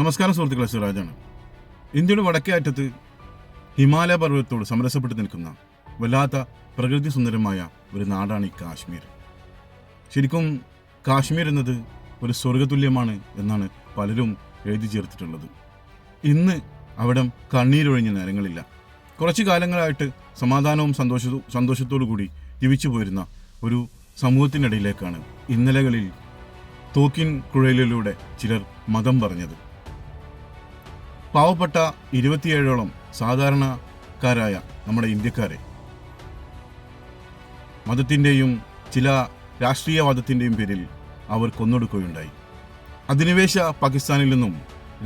നമസ്കാരം സുഹൃത്തുക്കളെ സിറാജാണ് ഇന്ത്യയുടെ വടക്കേ അറ്റത്ത് ഹിമാലയ പർവതത്തോട് സമരസപ്പെട്ട് നിൽക്കുന്ന വല്ലാത്ത പ്രകൃതി സുന്ദരമായ ഒരു നാടാണ് ഈ കാശ്മീർ. ശരിക്കും കാശ്മീർ എന്നത് ഒരു സ്വർഗതുല്യമാണ് എന്നാണ് പലരും എഴുതി ചേർത്തിട്ടുള്ളത്. ഇന്ന് അവിടം കണ്ണീരൊഴിഞ്ഞ നേരങ്ങളില്ല. കുറച്ചു കാലങ്ങളായിട്ട് സമാധാനവും സന്തോഷവും സന്തോഷത്തോടു കൂടി ജീവിച്ചു പോരുന്ന ഒരു സമൂഹത്തിനിടയിലേക്കാണ് ഇന്നലകളിൽ തോക്കിൻ കുഴലിലൂടെ ചിലർ മതം പറഞ്ഞത്. പാവപ്പെട്ട ഇരുപത്തിയേഴോളം സാധാരണക്കാരായ നമ്മുടെ ഇന്ത്യക്കാരെ. മതത്തിന്റെയും ചില രാഷ്ട്രീയവാദത്തിന്റെയും പേരിൽ അവർ കൊന്നൊടുക്കുകയുണ്ടായി. അധിനിവേശ പാകിസ്ഥാനിൽ നിന്നും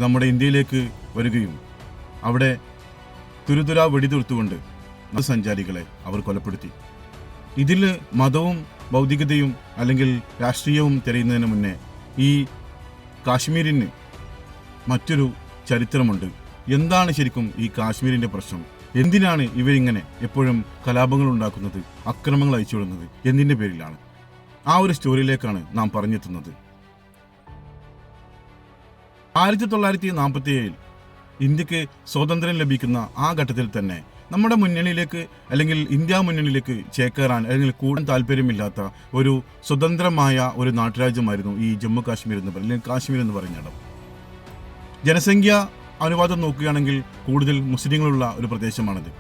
നമ്മുടെ ഇന്ത്യയിലേക്ക് വരികയും അവിടെ തുരുതുര വെടിതീർത്തുകൊണ്ട് മതസഞ്ചാരികളെ അവർ കൊലപ്പെടുത്തി. ഇതിൽ മതവും ഭൗതികതയും അല്ലെങ്കിൽ രാഷ്ട്രീയവും തിരയുന്നതിന് മുന്നേ ഈ കാശ്മീരിന് മറ്റൊരു ചരിത്രമുണ്ട്. എന്താണ് ശരിക്കും ഈ കാശ്മീരിന്റെ പ്രശ്നം? എന്തിനാണ് ഇവരിങ്ങനെ എപ്പോഴും കലാപങ്ങൾ ഉണ്ടാക്കുന്നത് അക്രമങ്ങൾ അയച്ചുവിടുന്നത് എന്തിന്റെ പേരിലാണ്? ആ ഒരു സ്റ്റോറിയിലേക്കാണ് നാം പറഞ്ഞെത്തുന്നത്. ആയിരത്തി തൊള്ളായിരത്തി നാൽപ്പത്തി ഏഴിൽ ഇന്ത്യയ്ക്ക് സ്വാതന്ത്ര്യം ലഭിക്കുന്ന ആ ഘട്ടത്തിൽ തന്നെ നമ്മുടെ മുന്നണിയിലേക്ക് അല്ലെങ്കിൽ ഇന്ത്യ മുന്നണിയിലേക്ക് ചേക്കേറാൻ അല്ലെങ്കിൽ കൂടാൻ താല്പര്യമില്ലാത്ത ഒരു സ്വതന്ത്രമായ ഒരു നാട്ടുരാജ്യമായിരുന്നു ഈ ജമ്മു കാശ്മീർ എന്ന് പറയുന്നത് അല്ലെങ്കിൽ കാശ്മീർ എന്ന് പറയുന്ന ജനസംഖ്യ അനുപാതം നോക്കുകയാണെങ്കിൽ കൂടുതൽ മുസ്ലിങ്ങളുള്ള ഒരു പ്രദേശമാണിത്.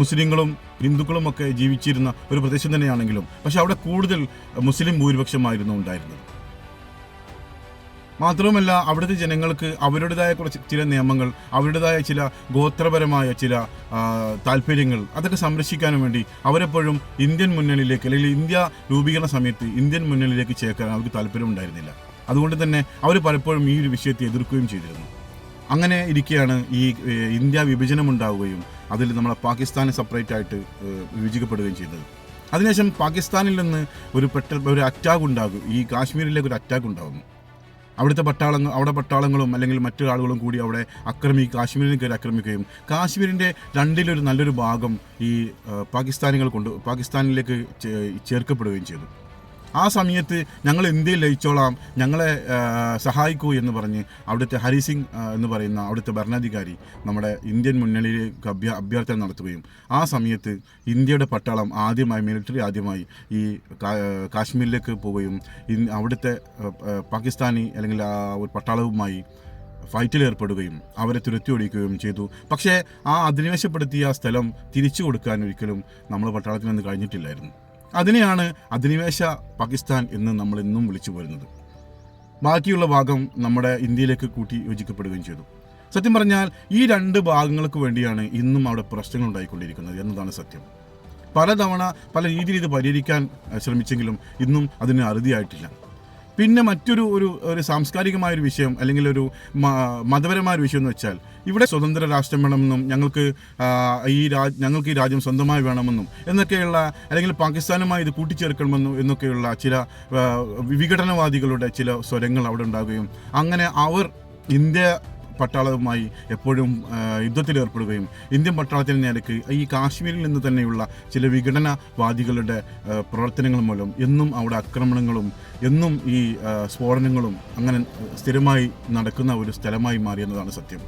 മുസ്ലിങ്ങളും ഹിന്ദുക്കളും ഒക്കെ ജീവിച്ചിരുന്ന ഒരു പ്രദേശം തന്നെയാണെങ്കിലും പക്ഷെ അവിടെ കൂടുതൽ മുസ്ലിം ഭൂരിപക്ഷമായിരുന്നു ഉണ്ടായിരുന്നത്. മാത്രവുമല്ല അവിടുത്തെ ജനങ്ങൾക്ക് അവരുടേതായ കുറച്ച് ചില നിയമങ്ങൾ അവരുടേതായ ചില ഗോത്രപരമായ ചില താല്പര്യങ്ങൾ അതൊക്കെ സംരക്ഷിക്കാനും വേണ്ടി അവരെപ്പോഴും ഇന്ത്യൻ മുന്നണിയിലേക്ക് അല്ലെങ്കിൽ ഇന്ത്യ രൂപീകരണ സമയത്ത് ഇന്ത്യൻ മുന്നണിയിലേക്ക് ചേർക്കാൻ അവർക്ക് താല്പര്യം ഉണ്ടായിരുന്നില്ല അതുകൊണ്ട് തന്നെ അവർ പലപ്പോഴും ഈ ഒരു വിഷയത്തെ എതിർക്കുകയും ചെയ്തിരുന്നു. അങ്ങനെ ഇരിക്കുകയാണ് ഈ ഇന്ത്യ വിഭജനം ഉണ്ടാവുകയും അതിൽ നമ്മളെ പാകിസ്ഥാന് സെപ്പറേറ്റ് ആയിട്ട് വിഭജിക്കപ്പെടുകയും ചെയ്തത്. അതിനുശേഷം പാകിസ്ഥാനിൽ നിന്ന് ഒരു പെട്ട ഒരു അറ്റാക്ക് ഉണ്ടാകും ഈ കാശ്മീരിലേക്ക് ഒരു അറ്റാക്ക് ഉണ്ടാകുന്നു അവിടുത്തെ പട്ടാളങ്ങൾ അവിടെ പട്ടാളങ്ങളും അല്ലെങ്കിൽ മറ്റു ആളുകളും കൂടി അവിടെ ആക്രമി കാശ്മീരിനെ കയറി ആക്രമിക്കുകയും കാശ്മീരിന്റെ രണ്ടിലൊരു നല്ലൊരു ഭാഗം ഈ പാകിസ്ഥാനികൾ കൊണ്ട് പാകിസ്ഥാനിലേക്ക് ചേർക്കപ്പെടുകയും ചെയ്തു. ആ സമയത്ത് ഞങ്ങൾ ഇന്ത്യയിൽ ലയിച്ചോളാം ഞങ്ങളെ സഹായിക്കൂ എന്ന് പറഞ്ഞ് അവിടുത്തെ ഹരി സിംഗ് എന്ന് പറയുന്ന അവിടുത്തെ ഭരണാധികാരി നമ്മുടെ ഇന്ത്യൻ മുന്നണിയിലേക്ക് അഭ്യ അഭ്യർത്ഥന നടത്തുകയും ആ സമയത്ത് ഇന്ത്യയുടെ പട്ടാളം ആദ്യമായി മിലിറ്ററി ആദ്യമായി ഈ കാശ്മീരിലേക്ക് പോവുകയും അവിടുത്തെ പാകിസ്ഥാനി അല്ലെങ്കിൽ ആ ഒരു പട്ടാളവുമായി ഫൈറ്റിൽ ഏർപ്പെടുകയും അവരെ തുരത്തി ഓടിക്കുകയും ചെയ്തു. പക്ഷേ ആ അധിനിവേശപ്പെടുത്തിയ സ്ഥലം തിരിച്ചു കൊടുക്കാൻ ഒരിക്കലും നമ്മൾ പട്ടാളത്തിൽ നിന്ന് കഴിഞ്ഞിട്ടില്ലായിരുന്നു. അതിനെയാണ് അധിനിവേശ പാകിസ്ഥാൻ എന്ന് നമ്മൾ ഇന്നും വിളിച്ചു പോരുന്നത്. ബാക്കിയുള്ള ഭാഗം നമ്മുടെ ഇന്ത്യയിലേക്ക് കൂട്ടി യോജിക്കപ്പെടുകയും ചെയ്തു. സത്യം പറഞ്ഞാൽ ഈ രണ്ട് ഭാഗങ്ങൾക്ക് വേണ്ടിയാണ് ഇന്നും അവിടെ പ്രശ്നങ്ങൾ ഉണ്ടായിക്കൊണ്ടിരിക്കുന്നത് എന്നതാണ് സത്യം. പലതവണ പല രീതിയിൽ ഇത് പരിഹരിക്കാൻ ശ്രമിച്ചെങ്കിലും ഇന്നും അതിന് അറുതിയായിട്ടില്ല. പിന്നെ മറ്റൊരു ഒരു ഒരു സാംസ്കാരികമായ ഒരു വിഷയം അല്ലെങ്കിൽ ഒരു മതപരമായ ഒരു വിഷയം എന്ന് വെച്ചാൽ ഇവിടെ സ്വതന്ത്ര രാഷ്ട്രം വേണമെന്നും ഞങ്ങൾക്ക് ഈ രാജ് ഞങ്ങൾക്ക് ഈ രാജ്യം സ്വന്തമായി വേണമെന്നും എന്നൊക്കെയുള്ള അല്ലെങ്കിൽ പാകിസ്ഥാനുമായി ഇത് കൂട്ടിച്ചേർക്കണമെന്നും എന്നൊക്കെയുള്ള ചില വിഘടനവാദികളുടെ ചില സ്വരങ്ങൾ അവിടെ ഉണ്ടാകുകയും അങ്ങനെ അവർ ഇന്ത്യ പട്ടാളവുമായി എപ്പോഴും യുദ്ധത്തിലേർപ്പെടുകയും ഇന്ത്യൻ പട്ടാളത്തിന് നിരക്ക് ഈ കാശ്മീരിൽ നിന്ന് തന്നെയുള്ള ചില വിഘടനവാദികളുടെ പ്രവർത്തനങ്ങൾ മൂലം എന്നും അവിടെ ആക്രമണങ്ങളും എന്നും ഈ സ്ഫോടനങ്ങളും അങ്ങനെ സ്ഥിരമായി നടക്കുന്ന ഒരു സ്ഥലമായി മാറിയെന്നതാണ് സത്യം.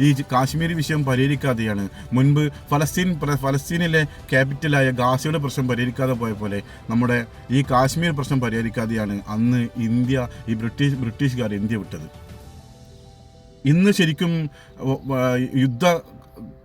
ഈ കാശ്മീർ വിഷയം പരിഹരിക്കാതെയാണ് മുൻപ് ഫലസ്തീൻ ഫലസ്തീനിലെ ക്യാപിറ്റലായ ഗാസയുടെ പ്രശ്നം പരിഹരിക്കാതെ പോയ പോലെ നമ്മുടെ ഈ കാശ്മീർ പ്രശ്നം പരിഹരിക്കാതെയാണ് അന്ന് ഇന്ത്യ ഈ ബ്രിട്ടീഷ് ബ്രിട്ടീഷുകാർ ഇന്ത്യ വിട്ടത്. ഇന്ന് ശരിക്കും യുദ്ധ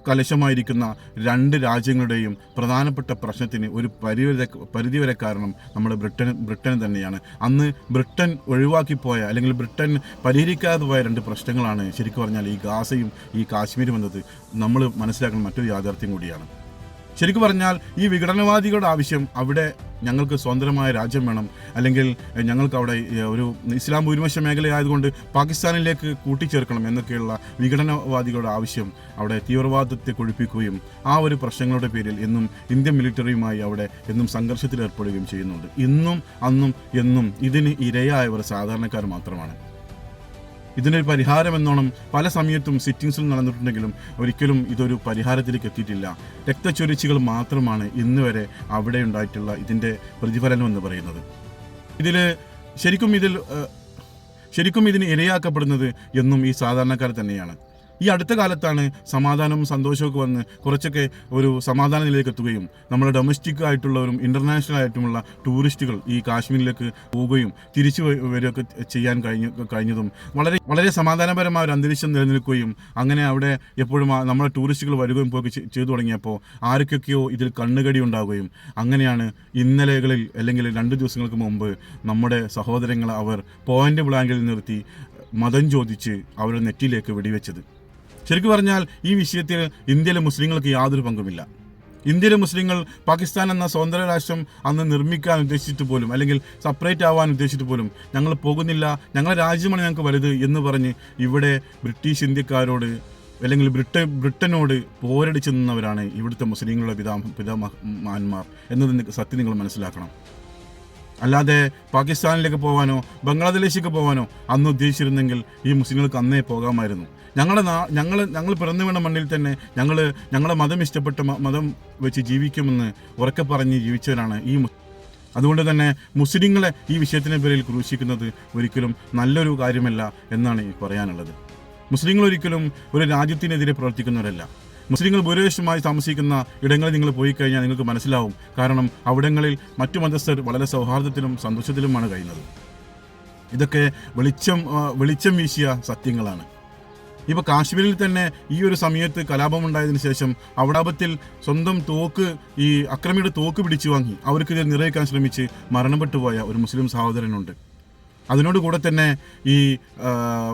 കലശമായിരിക്കുന്ന രണ്ട് രാജ്യങ്ങളുടെയും പ്രധാനപ്പെട്ട പ്രശ്നത്തിന് ഒരു പരിവരെ പരിധിവരെ കാരണം നമ്മുടെ ബ്രിട്ടൻ ബ്രിട്ടൻ തന്നെയാണ്. അന്ന് ബ്രിട്ടൻ ഒഴിവാക്കിപ്പോയ അല്ലെങ്കിൽ ബ്രിട്ടൻ പരിഹരിക്കാതെ പോയ രണ്ട് പ്രശ്നങ്ങളാണ് ശരിക്കും പറഞ്ഞാൽ ഈ ഗാസയും ഈ കാശ്മീരും എന്നത്. നമ്മൾ മനസ്സിലാക്കുന്ന മറ്റൊരു യാഥാർത്ഥ്യം കൂടിയാണ്. ശരിക്കും പറഞ്ഞാൽ ഈ വിഘടനവാദികളുടെ ആവശ്യം അവിടെ ഞങ്ങൾക്ക് സ്വതന്ത്രമായ രാജ്യം വേണം. അല്ലെങ്കിൽ ഞങ്ങൾക്ക് അവിടെ ഒരു ഇസ്ലാം ഭൂരിപക്ഷ മേഖലയായതുകൊണ്ട് പാകിസ്ഥാനിലേക്ക് കൂട്ടിച്ചേർക്കണം എന്നൊക്കെയുള്ള വിഘടനവാദികളുടെ ആവശ്യം അവിടെ തീവ്രവാദത്തെ കൊഴിപ്പിക്കുകയും ആ ഒരു പ്രശ്നങ്ങളുടെ പേരിൽ എന്നും ഇന്ത്യൻ മിലിറ്ററിയുമായി അവിടെ എന്നും സംഘർഷത്തിൽ ഏർപ്പെടുകയും ചെയ്യുന്നുണ്ട്. ഇന്നും അന്നും എന്നും ഇതിന് ഇരയായവർ സാധാരണക്കാർ മാത്രമാണ്. ഇതിനൊരു പരിഹാരം എന്നോണം പല സമയത്തും സിറ്റിങ്സിൽ നടന്നിട്ടുണ്ടെങ്കിലും ഒരിക്കലും ഇതൊരു പരിഹാരത്തിലേക്ക് എത്തിയിട്ടില്ല. രക്തച്ചൊരിച്ചുകൾ മാത്രമാണ് ഇന്ന് വരെ അവിടെ ഉണ്ടായിട്ടുള്ള ഇതിന്റെ പ്രതിഫലനം എന്ന് പറയുന്നത്. ഇതിൽ ശരിക്കും ഇതിൽ ശരിക്കും ഇതിന് ഇരയാക്കപ്പെടുന്നത് എന്നും ഈ സാധാരണക്കാർ തന്നെയാണ്. ഈ അടുത്ത കാലത്താണ് സമാധാനവും സന്തോഷമൊക്കെ വന്ന് കുറച്ചൊക്കെ ഒരു സമാധാന നിലയിലേക്ക് എത്തുകയും നമ്മുടെ ഡൊമസ്റ്റിക് ആയിട്ടുള്ളവരും ഇന്റർനാഷണൽ ആയിട്ടുമുള്ള ടൂറിസ്റ്റുകൾ ഈ കാശ്മീരിലേക്ക് പോവുകയും തിരിച്ചു വരികയൊക്കെ ചെയ്യാൻ കഴിഞ്ഞു കഴിഞ്ഞതും വളരെ വളരെ സമാധാനപരമായ ഒരു അന്തരീക്ഷം നിലനിൽക്കുകയും അങ്ങനെ അവിടെ എപ്പോഴും നമ്മുടെ ടൂറിസ്റ്റുകൾ വരികയും പോയി ചെയ്തു തുടങ്ങിയപ്പോൾ ആർക്കൊക്കെയോ ഇതിൽ കണ്ണുകടി ഉണ്ടാവുകയും അങ്ങനെയാണ് ഇന്നലെകളിൽ അല്ലെങ്കിൽ രണ്ട് ദിവസങ്ങൾക്ക് മുമ്പ് നമ്മുടെ സഹോദരങ്ങളെ അവർ പോയിന്റ് ബ്ലാങ്കിൽ നിർത്തി മതം ചോദിച്ച് അവരുടെ നെറ്റിയിലേക്ക് വെടിവെച്ചത്. ശരിക്കും പറഞ്ഞാൽ ഈ വിഷയത്തിൽ ഇന്ത്യയിലെ മുസ്ലിങ്ങൾക്ക് യാതൊരു പങ്കുമില്ല. ഇന്ത്യയിലെ മുസ്ലിങ്ങൾ പാകിസ്ഥാൻ എന്ന സ്വതന്ത്ര രാഷ്ട്രം അന്ന് നിർമ്മിക്കാൻ ഉദ്ദേശിച്ചിട്ട് പോലും അല്ലെങ്കിൽ സെപ്പറേറ്റ് ആവാൻ ഉദ്ദേശിച്ചിട്ട് പോലും ഞങ്ങൾ പോകുന്നില്ല ഞങ്ങളുടെ രാജ്യമാണ് ഞങ്ങൾക്ക് വലുത് എന്ന് പറഞ്ഞ് ഇവിടെ ബ്രിട്ടീഷ് ഇന്ത്യക്കാരോട് അല്ലെങ്കിൽ ബ്രിട്ടൻ ബ്രിട്ടനോട് പോരടിച്ചു നിന്നവരാണ് ഇവിടുത്തെ മുസ്ലിങ്ങളുടെ പിതാ പിതാമഹന്മാർ എന്നത് സത്യം നിങ്ങൾ മനസ്സിലാക്കണം. അല്ലാതെ പാകിസ്ഥാനിലേക്ക് പോകാനോ ബംഗ്ലാദേശിലേക്ക് പോകാനോ അന്ന് ഉദ്ദേശിച്ചിരുന്നെങ്കിൽ ഈ മുസ്ലിങ്ങൾക്ക് അന്നേ പോകാമായിരുന്നു. ഞങ്ങളുടെ നാ ഞങ്ങൾ ഞങ്ങൾ പിറന്നു വീണ മണ്ണിൽ തന്നെ ഞങ്ങൾ ഞങ്ങളെ മതം ഇഷ്ടപ്പെട്ട മതം വെച്ച് ജീവിക്കുമെന്ന് ഉറക്കെ പറഞ്ഞ് ജീവിച്ചവരാണ് ഈ അതുകൊണ്ട് തന്നെ മുസ്ലിങ്ങളെ ഈ വിഷയത്തിന്റെ പേരിൽ ക്രൂശിക്കുന്നത് ഒരിക്കലും നല്ലൊരു കാര്യമല്ല എന്നാണ് ഈ പറയാനുള്ളത്. മുസ്ലിങ്ങൾ ഒരിക്കലും ഒരു രാജ്യത്തിനെതിരെ പ്രവർത്തിക്കുന്നവരല്ല. മുസ്ലിങ്ങൾ ഭൂരിപക്ഷമായി താമസിക്കുന്ന ഇടങ്ങളിൽ നിങ്ങൾ പോയി കഴിഞ്ഞാൽ നിങ്ങൾക്ക് മനസ്സിലാവും. കാരണം അവിടങ്ങളിൽ മറ്റു മതസ്ഥർ വളരെ സൗഹാർദ്ദത്തിലും സന്തോഷത്തിലുമാണ് കഴിയുന്നത്. ഇതൊക്കെ വെളിച്ചം വെളിച്ചം വീശിയ സത്യങ്ങളാണ്. ഇപ്പോൾ കാശ്മീരിൽ തന്നെ ഈ ഒരു സമയത്ത് കലാപം കലാപമുണ്ടായതിനു ശേഷം അവിടാപത്തിൽ സ്വന്തം തോക്ക് ഈ അക്രമിയുടെ തോക്ക് പിടിച്ചു വാങ്ങി. അവർക്ക് ഇത് നിറവേക്കാൻ ശ്രമിച്ച് മരണപ്പെട്ടു പോയ ഒരു മുസ്ലിം സഹോദരനുണ്ട്. അതിനോട് കൂടെ തന്നെ ഈ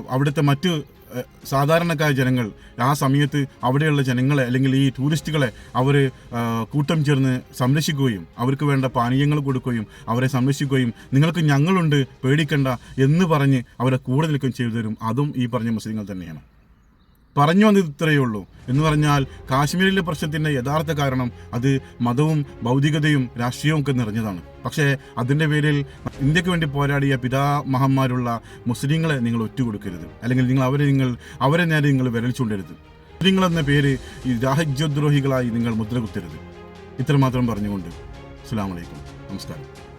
അവിടുത്തെ മറ്റ് ആ, സാധാരണക്കാര ജനങ്ങൾ ആ സമയത്ത് അവിടെയുള്ള ജനങ്ങളെ അല്ലെങ്കിൽ ഈ ടൂറിസ്റ്റുകളെ അവർ കൂട്ടം ചേർന്ന് സംരക്ഷിക്കുകയും അവർക്ക് വേണ്ട പാനീയങ്ങൾ കൊടുക്കുകയും അവരെ സംരക്ഷിക്കുകയും നിങ്ങൾക്ക് ഞങ്ങളുണ്ട് പേടിക്കണ്ട എന്ന് പറഞ്ഞ് അവരെ കൂടെ നിൽക്കുകയും ചെയ്തു തരും. അതും ഈ പറഞ്ഞ മുസ്ലിങ്ങൾ തന്നെയാണ്. പറഞ്ഞു വന്നത് ഇത്രയേ ഉള്ളൂ. എന്ന് പറഞ്ഞാൽ കാശ്മീരിലെ പ്രശ്നത്തിന്റെ യഥാർത്ഥ കാരണം അത് മതവും ഭൗതികതയും രാഷ്ട്രീയവും ഒക്കെ നിറഞ്ഞതാണ്. പക്ഷേ അതിന്റെ പേരിൽ ഇന്ത്യയ്ക്ക് വേണ്ടി പോരാടിയ പിതാമഹന്മാരുള്ള മുസ്ലിങ്ങളെ നിങ്ങൾ ഒറ്റുകൊടുക്കരുത്. അല്ലെങ്കിൽ നിങ്ങൾ അവരെ നിങ്ങൾ അവരെ നേരെ നിങ്ങൾ വിരൽ ചൂണ്ടരുത് മുസ്ലിങ്ങൾ എന്ന പേര് ഈ രാഹജ്യദ്രോഹികളായി നിങ്ങൾ മുദ്ര കുത്തരുത് ഇത്രമാത്രം പറഞ്ഞുകൊണ്ട്. അസ്സാം വലൈക്കും നമസ്കാരം.